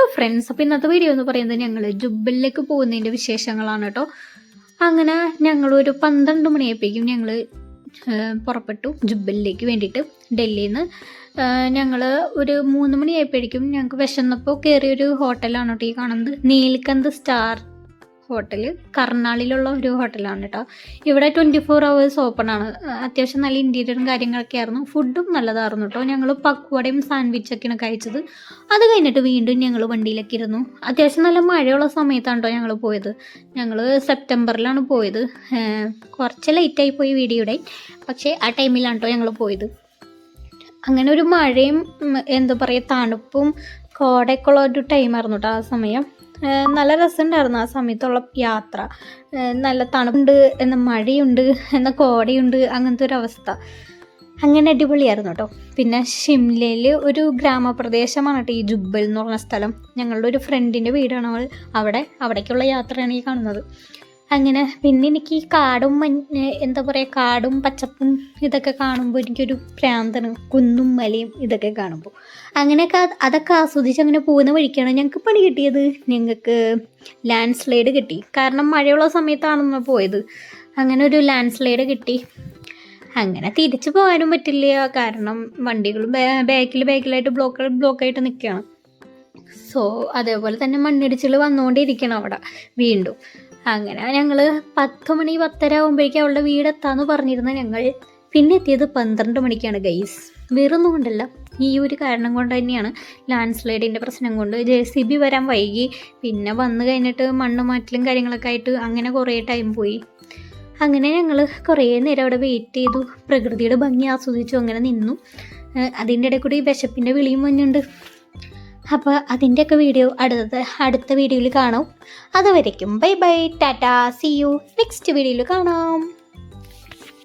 Hello friends അപ്പോൾ ഇന്നത്തെ video എന്ന് പറയുന്നത് ഞങ്ങൾ ജുബലിലേക്ക് പോകുന്നതിന്റെ വിശേഷങ്ങളാണ് കേട്ടോ അങ്ങനെ ഞങ്ങൾ ഒരു പന്ത്രണ്ട് മണിയായപ്പോഴേക്കും ഞങ്ങൾ പുറപ്പെട്ടു ജുബലിലേക്ക് വേണ്ടിയിട്ട് ഡൽഹിയിൽ നിന്ന് ഞങ്ങൾ ഒരു മൂന്ന് മണിയായപ്പോഴേക്കും ഞങ്ങൾക്ക് വിശന്നപ്പോൾ കയറിയൊരു ഹോട്ടലാണ് കേട്ടോ ഈ കാണുന്നത്. നീൽക്കന്ത് സ്റ്റാർ ഹോട്ടൽ കർണാളിലുള്ള ഒരു ഹോട്ടലാണ് കേട്ടോ ഇവിടെ ട്വന്റി ഫോർ അവേഴ്സ് ഓപ്പൺ ആണ് അത്യാവശ്യം നല്ല ഇന്റീരിയറും കാര്യങ്ങളൊക്കെ ആയിരുന്നു. ഫുഡും നല്ലതായിരുന്നു കേട്ടോ ഞങ്ങൾ പക്വടയും സാൻഡ്വിച്ചൊക്കെയാണ് കഴിച്ചത്. അത് കഴിഞ്ഞിട്ട് വീണ്ടും ഞങ്ങൾ വണ്ടിയിലൊക്കെ ഇരുന്നു. അത്യാവശ്യം നല്ല മഴയുള്ള സമയത്താണ് കേട്ടോ ഞങ്ങൾ പോയത്. ഞങ്ങൾ സെപ്റ്റംബറിലാണ് പോയത്. കുറച്ച് ലേറ്റായി പോയി വീഡിയോയുടെ. പക്ഷേ ആ ടൈമിലാണ് കേട്ടോ ഞങ്ങൾ പോയത്. അങ്ങനെ ഒരു മഴയും എന്താ പറയുക തണുപ്പും കോടയൊക്കെ ഉള്ള ഒരു ടൈമായിരുന്നു കേട്ടോ ആ സമയം. നല്ല രസമുണ്ടായിരുന്നു ആ സമയത്തുള്ള യാത്ര. നല്ല തണുപ്പുണ്ട് എന്ന മഴയുണ്ട് എന്ന കോടയുണ്ട് അങ്ങനത്തെ ഒരു അവസ്ഥ. അങ്ങനെ അടിപൊളിയായിരുന്നു കേട്ടോ പിന്നെ ഷിംലയിൽ ഒരു ഗ്രാമപ്രദേശമാണ് കേട്ടോ ഈ ജുബൽ എന്ന് പറഞ്ഞ സ്ഥലം. ഞങ്ങളുടെ ഒരു ഫ്രണ്ടിന്റെ വീടാണ് അവൾ. അവിടെ അവിടേക്കുള്ള യാത്രയാണ് ഈ കാണുന്നത്. അങ്ങനെ പിന്നെ എനിക്ക് ഈ കാടും മഞ്ഞ് എന്താ പറയുക കാടും പച്ചപ്പും ഇതൊക്കെ കാണുമ്പോൾ എനിക്കൊരു പ്രാന്താണ്. കുന്നും മലയും ഇതൊക്കെ കാണുമ്പോൾ അങ്ങനെയൊക്കെ അതൊക്കെ ആസ്വദിച്ച് അങ്ങനെ പോകുന്ന വഴിക്കാണ് ഞങ്ങൾക്ക് പണി കിട്ടിയത്. ഞങ്ങൾക്ക് ലാൻഡ് സ്ലൈഡ് കിട്ടി. കാരണം മഴയുള്ള സമയത്താണ് പോയത്. അങ്ങനെ ഒരു ലാൻഡ് സ്ലൈഡ് കിട്ടി. അങ്ങനെ തിരിച്ചു പോകാനും പറ്റില്ല. കാരണം വണ്ടികൾ ബാക്കിൽ ബാക്കിലായിട്ട് ബ്ലോക്ക് ബ്ലോക്കായിട്ട് നിൽക്കുകയാണ് സോ അതേപോലെ തന്നെ മണ്ണിടിച്ചിൽ വന്നുകൊണ്ടിരിക്കണം അവിടെ. വീണ്ടും. അങ്ങനെ ഞങ്ങൾ പത്ത് മണി പത്തര ആകുമ്പോഴേക്കും അവളുടെ വീടെത്താന്ന് പറഞ്ഞിരുന്ന ഞങ്ങൾ പിന്നെ എത്തിയത് പന്ത്രണ്ട് മണിക്കാണ് ഗൈസ് വെറുന്നുകൊണ്ടല്ല ഈ ഒരു കാരണം കൊണ്ട് തന്നെയാണ് ലാൻഡ് സ്ലൈഡിന്റെ പ്രശ്നം കൊണ്ട് ജെ സി ബി വരാൻ വൈകി. പിന്നെ വന്നു കഴിഞ്ഞിട്ട് മണ്ണ് മാറ്റലും കാര്യങ്ങളൊക്കെ ആയിട്ട് അങ്ങനെ കുറേ ടൈം പോയി. അങ്ങനെ ഞങ്ങൾ കുറേ നേരം അവിടെ വെയിറ്റ് ചെയ്തു. പ്രകൃതിയുടെ ഭംഗി ആസ്വദിച്ചു അങ്ങനെ നിന്നു. അതിന്റെ ഇടയിൽ കൂടി വിശപ്പിന്റെ വിളിയും വന്നുണ്ട് അപ്പോൾ അതിന്റെയൊക്കെ വീഡിയോ അടുത്ത അടുത്ത വീഡിയോയിൽ കാണാം. അതുവരയ്ക്കും bye bye tata see you next വീഡിയോയിൽ കാണാം.